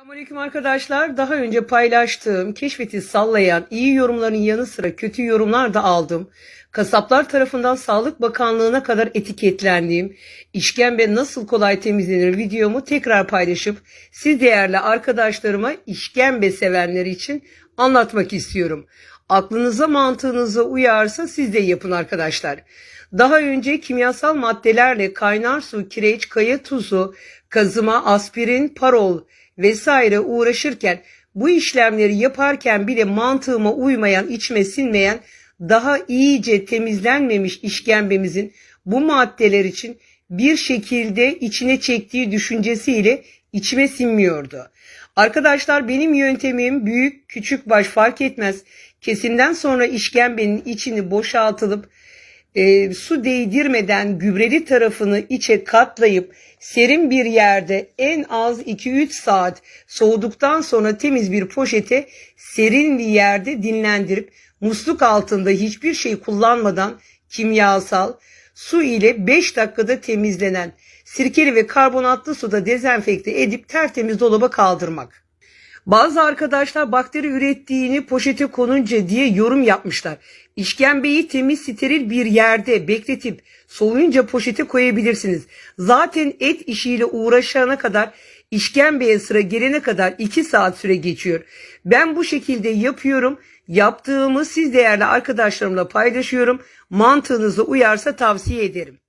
Selamünaleyküm arkadaşlar. Daha önce paylaştığım, keşfeti sallayan, iyi yorumların yanı sıra kötü yorumlar da aldım. Kasaplar tarafından Sağlık Bakanlığı'na kadar etiketlendiğim işkembe nasıl kolay temizlenir videomu tekrar paylaşıp siz değerli arkadaşlarıma işkembe sevenler için anlatmak istiyorum. Aklınıza mantığınıza uyarsa siz de yapın arkadaşlar. Daha önce kimyasal maddelerle kaynar su, kireç, kaya tuzu, kazıma, aspirin, parol vesaire uğraşırken bu işlemleri yaparken bile mantığıma uymayan, içime sinmeyen, daha iyice temizlenmemiş işkembemizin bu maddeler için bir şekilde içine çektiği düşüncesiyle içime sinmiyordu. Arkadaşlar benim yöntemim büyük küçük baş fark etmez. Kesimden sonra işkembenin içini boşaltılıp e, su değdirmeden gübreli tarafını içe katlayıp serin bir yerde en az 2-3 saat soğuduktan sonra temiz bir poşete serin bir yerde dinlendirip musluk altında hiçbir şey kullanmadan kimyasal su ile 5 dakikada temizlenen sirkeli ve karbonatlı suda dezenfekte edip tertemiz dolaba kaldırmak. Bazı arkadaşlar bakteri ürettiğini poşete konunca diye yorum yapmışlar. İşkembeyi temiz steril bir yerde bekletip soğuyunca poşete koyabilirsiniz. Zaten et işiyle uğraşana kadar işkembeye sıra gelene kadar 2 saat süre geçiyor. Ben bu şekilde yapıyorum. Yaptığımı siz değerli arkadaşlarımla paylaşıyorum. Mantığınıza uyarsa tavsiye ederim.